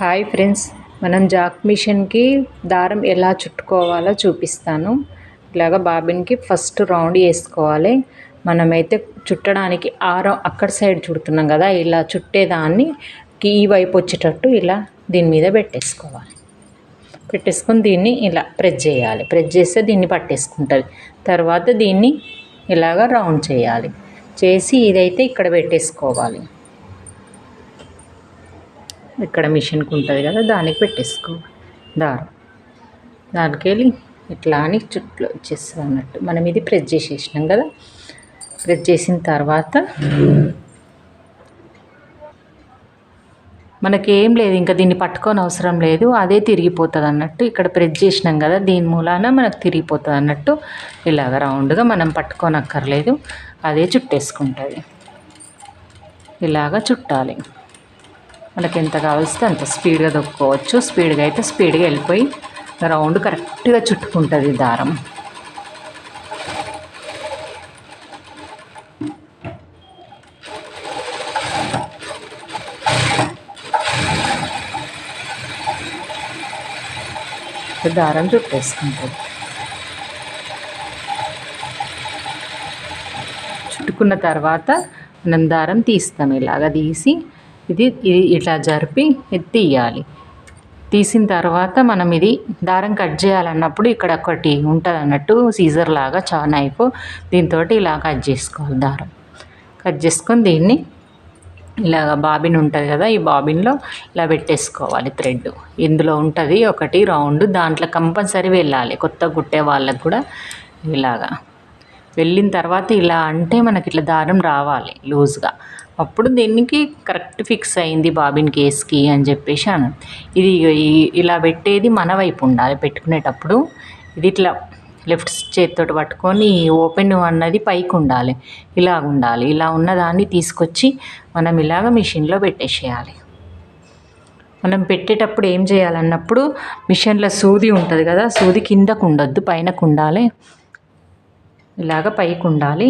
Hi friends. మనం Jack మిషన్కి దారం ఎలా చుట్టుకోవాలో చూపిస్తాను. ఇలాగ బాబిన్కి ఫస్ట్ రౌండ్ వేసుకోవాలి. మనమైతే చుట్టడానికి ఆ అక్కడ సైడ్ చుడుతున్నాం కదా ఇలా చుట్టేదాన్ని ఈ వైపు వచ్చేటట్టు ఇలా దీని మీద పెట్టేసుకోవాలి. పెట్టేసుకొని దీన్ని ఇలా ప్రెస్ చేయాలి. ప్రెస్ చేస్తే దీన్ని పట్టేసుకుంటుంది. తర్వాత దీన్ని ఇలాగ రౌండ్ చేయాలి. చేసి ఇదైతే ఇక్కడ పెట్టేసుకోవాలి. ఇక్కడ మిషన్కి ఉంటుంది కదా దానికి పెట్టేసుకో. దారం. దానికి వెళ్ళి ఇట్లా అని చుట్టూ వచ్చేస్తుంది అన్నట్టు. మనం ఇది ప్రెస్ చేసేసినాం కదా ప్రెస్ చేసిన తర్వాత మనకేం లేదు ఇంకా దీన్ని పట్టుకొని అవసరం లేదు అదే తిరిగిపోతుంది అన్నట్టు. ఇక్కడ ప్రెస్ చేసినాం కదా దీని మూలాన మనకు తిరిగిపోతుంది అన్నట్టు. ఇలాగ రౌండ్గా మనం పట్టుకోనక్కర్లేదు అదే చుట్టేసుకుంటుంది. ఇలాగ చుట్టాలి. మనకి ఎంత కావాల్స్తే అంత స్పీడ్గా దొక్కుకోవచ్చు స్పీడ్గా అయితే స్పీడ్గా వెళ్ళిపోయి రౌండ్ కరెక్ట్గా చుట్టుకుంటుంది దారం. దారం చుట్టేసుకుంటుంది చుట్టుకున్న తర్వాత మనం దారం తీస్తాం ఇలాగ తీసి ఇది ఇది ఇట్లా జరిపి తీయాలి. తీసిన తర్వాత మనం ఇది దారం కట్ చేయాలన్నప్పుడు ఇక్కడ ఒకటి ఉంటుంది అన్నట్టు సీజర్ లాగా చా నైఫ్ దీంతో ఇలా కట్ చేసుకోవాలి దారం. కట్ చేసుకొని దీన్ని ఇలాగ బాబిన్ ఉంటుంది కదా ఈ బాబిన్లో ఇలా పెట్టేసుకోవాలి థ్రెడ్. ఇందులో ఉంటుంది ఒకటి రౌండ్ దాంట్లో కంపల్సరీ వెళ్ళాలి. కొత్త కుట్టే వాళ్ళకు కూడా ఇలాగా. వెళ్ళిన తర్వాత ఇలా అంటే మనకి ఇట్లా దారం రావాలి లూజ్గా. అప్పుడు దీనికి కరెక్ట్ ఫిక్స్ అయింది బాబిన్ కేస్కి అని చెప్పేసి అను ఇది ఇలా పెట్టేది మన వైపు ఉండాలి పెట్టుకునేటప్పుడు. ఇది ఇట్లా లెఫ్ట్ చేతితో పట్టుకొని ఓపెన్ అన్నది పైకి ఉండాలి. ఇలా ఉండాలి. ఇలా ఉన్నదాన్ని తీసుకొచ్చి మనం ఇలాగ మిషన్లో పెట్టేసేయాలి. మనం పెట్టేటప్పుడు ఏం చేయాలన్నప్పుడు మిషన్లో సూది ఉంటుంది కదా సూది కిందకు ఉండొద్దు పైనకు ఉండాలి. ఇలాగ పైకి ఉండాలి.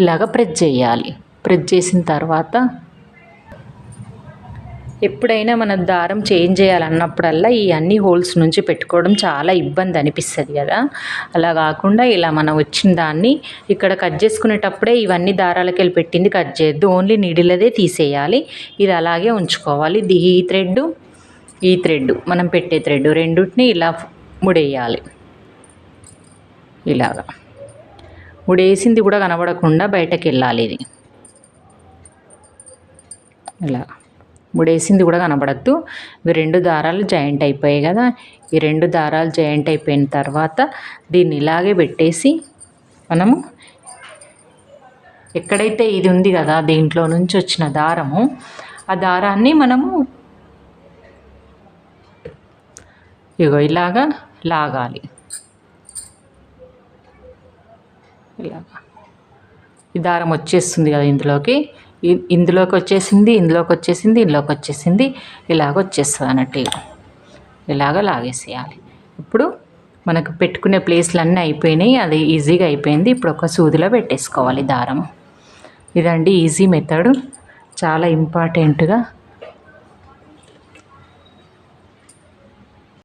ఇలాగ ప్రెస్ చేయాలి. ప్రెస్ చేసిన తర్వాత ఎప్పుడైనా మన దారం చేంజ్ చేయాలన్నప్పుడల్లా ఈ అన్ని హోల్స్ నుంచి పెట్టుకోవడం చాలా ఇబ్బంది అనిపిస్తుంది కదా. అలా కాకుండా ఇలా మనం వచ్చిన దాన్ని ఇక్కడ కట్ చేసుకునేటప్పుడే ఇవన్నీ దారాలకి వెళ్ళి పెట్టింది కట్ చేయొద్దు. ఓన్లీ నీడిలదే తీసేయాలి. ఇది అలాగే ఉంచుకోవాలి. ఇది ఈ థ్రెడ్ ఈ థ్రెడ్ మనం పెట్టే థ్రెడ్ రెండుటిని ఇలా ముడేయాలి. ఇలాగా. ముడేసింది కూడా కనబడకుండా బయటకు వెళ్ళాలి ఇది. ఇలా. ముడేసింది కూడా కనబడద్దు. ఇవి రెండు దారాలు జాయింట్ అయిపోయాయి కదా. ఈ రెండు దారాలు జాయింట్ అయిపోయిన తర్వాత దీన్ని ఇలాగే పెట్టేసి మనము ఎక్కడైతే ఇది ఉంది కదా దీంట్లో నుంచి వచ్చిన దారము ఆ దారాన్ని మనము ఇగో ఇలాగా లాగాలి. ఇలాగా. ఈ దారం వచ్చేస్తుంది కదా ఇందులోకి. ఇందులోకి వచ్చేసింది ఇందులోకి వచ్చేసింది ఇందులోకి వచ్చేసింది ఇలాగ వచ్చేస్తుంది అన్నట్టు ఇలాగ లాగేసేయాలి. ఇప్పుడు మనకు పెట్టుకునే ప్లేస్లు అన్నీ అయిపోయినాయి అది ఈజీగా అయిపోయింది. ఇప్పుడు ఒక సూదిలో పెట్టేసుకోవాలి దారం. ఇదండి ఈజీ మెథడ్. చాలా ఇంపార్టెంట్గా